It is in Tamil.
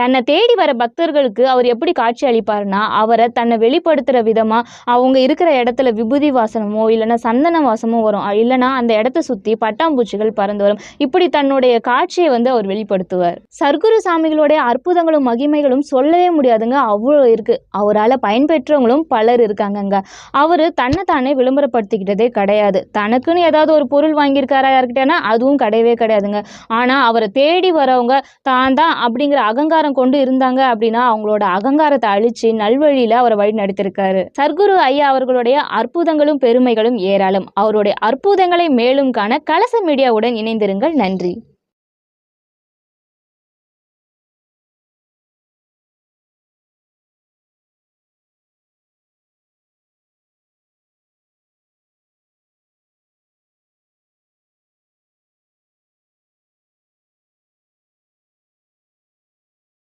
தன்னை தேடி வர பக்தர்களுக்கு அவர் எப்படி காட்சி அளிப்பார்னா அவரை தன்னை வெளிப்படுத்துகிற விதமாக அவங்க இருக்கிற இடத்துல விபூதி வாசனமோ இல்லைன்னா சந்தன வாசமோ வரும். இல்லைனா அந்த இடத்த சுற்றி பட்டாம்பூச்சிகள் பறந்து வரும். இப்படி தன்னுடைய காட்சியை வந்து அவர் வெளிப்படுத்துவார். சர்க்குரு சாமிகளுடைய அற்புதங்களும் மகிமைகளும் சொல்லவே முடியாதுங்க. அவ்வளோ இருக்குது அவரால் பயன்பெற்றவங்களும் பலர் இருக்காங்கங்க. அவர் தன்னைத்தானே விளம்பரப்படுத்திக்கிட்டதே கிடையாது. தனக்குன்னு ஏதாவது ஒரு பொருள் வாங்கியிருக்காரா யார்கிட்டனா அதுவும் கிடையவே கிடையாதுங்க. ஆனால் அவரை தேடி வரவங்க தான் தான் அப்படிங்கிற அகங்காரம் கொண்டு இருந்தாங்க அப்படின்னா அவங்களோட அகங்காரத்தை அழிச்சு நல்வழியில அவரை வழி நடத்திருக்காரு. சர்க்குரு ஐயா அவர்களுடைய அற்புதங்களும் பெருமைகளும் ஏராளம். அவருடைய அற்புதங்களை மேலும் காண கலச மீடியாவுடன் இணைந்திருங்கள். நன்றி.